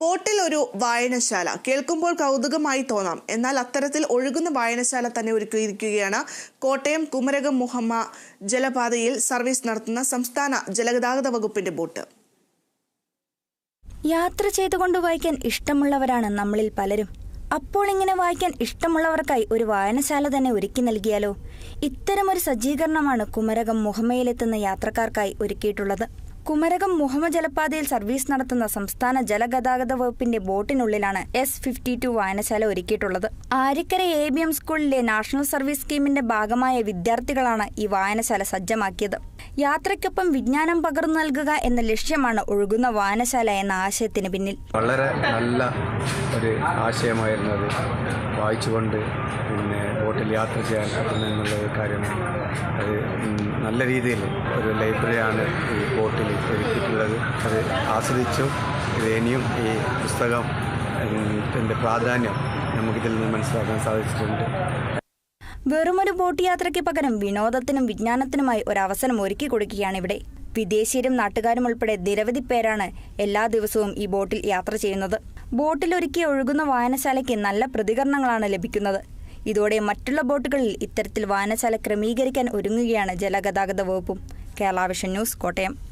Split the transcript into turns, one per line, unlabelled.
ബോട്ടിൽ ഒരു വായനശാല. കേൾക്കുമ്പോൾ കൗതുകമായി തോന്നാം. എന്നാൽ അത്തരത്തിൽ ഒഴുകുന്ന വായനശാല തന്നെ ഒരുക്കിയിരിക്കുകയാണ് കോട്ടയം കുമരകം മുഹമ്മ ജലപാതയിൽ സർവീസ് നടത്തുന്ന സംസ്ഥാന ജലഗതാഗത വകുപ്പിന്റെ ബോട്ട്.
യാത്ര ചെയ്തുകൊണ്ട് വായിക്കാൻ ഇഷ്ടമുള്ളവരാണ് നമ്മളിൽ പലരും. അപ്പോൾ ഇങ്ങനെ വായിക്കാൻ ഇഷ്ടമുള്ളവർക്കായി ഒരു വായനശാല തന്നെ ഒരുക്കി നൽകിയാലോ? ഇത്തരമൊരു സജ്ജീകരണമാണ് കുമരകം മുഹമ്മയിലെത്തുന്ന യാത്രക്കാർക്കായി ഒരുക്കിയിട്ടുള്ളത്. കുമരകം മുഹമ്മ ജലപാതയിൽ സർവീസ് നടത്തുന്ന സംസ്ഥാന ജലഗതാഗത വകുപ്പിന്റെ ബോട്ടിനുള്ളിലാണ് എസ് ഫിഫ്റ്റി ടു വായനശാല ഒരുക്കിയിട്ടുള്ളത്. ആരിക്കര എ ബി എം സ്കൂളിലെ നാഷണൽ സർവീസ് സ്കീമിന്റെ ഭാഗമായ വിദ്യാർത്ഥികളാണ് ഈ വായനശാല സജ്ജമാക്കിയത്. യാത്രയ്ക്കൊപ്പം വിജ്ഞാനം പകർന്നു നൽകുക എന്ന ലക്ഷ്യമാണ് ഒഴുകുന്ന വായനശാല എന്ന ആശയത്തിന് പിന്നിൽ.
വളരെ നല്ല ഒരു ആശയമായിരുന്നു അത്. വായിച്ചുകൊണ്ട് പിന്നെ ബോട്ടിൽ യാത്ര ചെയ്യാൻ പറ്റുന്ന എന്നുള്ള കാര്യമാണ് അത് നല്ല രീതിയിൽ ഒരു ലൈബ്രറിയാണ് ഈ ബോട്ടിൽ ഒരുക്കിയിട്ടുള്ളത് അത് ആസ്വദിച്ചു. ഇത് ഇനിയും ഈ പുസ്തകം ത്തിന്റെ പ്രാധാന്യം നമുക്കിതിൽ നിന്ന് മനസ്സിലാക്കാൻ സാധിച്ചിട്ടുണ്ട്.
വെറുമൊരു ബോട്ട് യാത്രയ്ക്ക് പകരം വിനോദത്തിനും വിജ്ഞാനത്തിനുമായി ഒരു അവസരം ഒരുക്കി കൊടുക്കുകയാണ് ഇവിടെ വിദേശീയരും നാട്ടുകാരും ഉൾപ്പെടെ നിരവധി പേരാണ് എല്ലാ ദിവസവും ഈ ബോട്ടിൽ യാത്ര ചെയ്യുന്നത്. ബോട്ടിൽ ഒരുക്കി ഒഴുകുന്ന വായനശാലയ്ക്ക് നല്ല പ്രതികരണങ്ങളാണ് ലഭിക്കുന്നത്. ഇതോടെ മറ്റുള്ള ബോട്ടുകളിൽ ഇത്തരത്തിൽ വായനശാല ക്രമീകരിക്കാൻ ഒരുങ്ങുകയാണ് ജലഗതാഗത വകുപ്പും. കേരളാവിഷൻ ന്യൂസ് കോട്ടയം.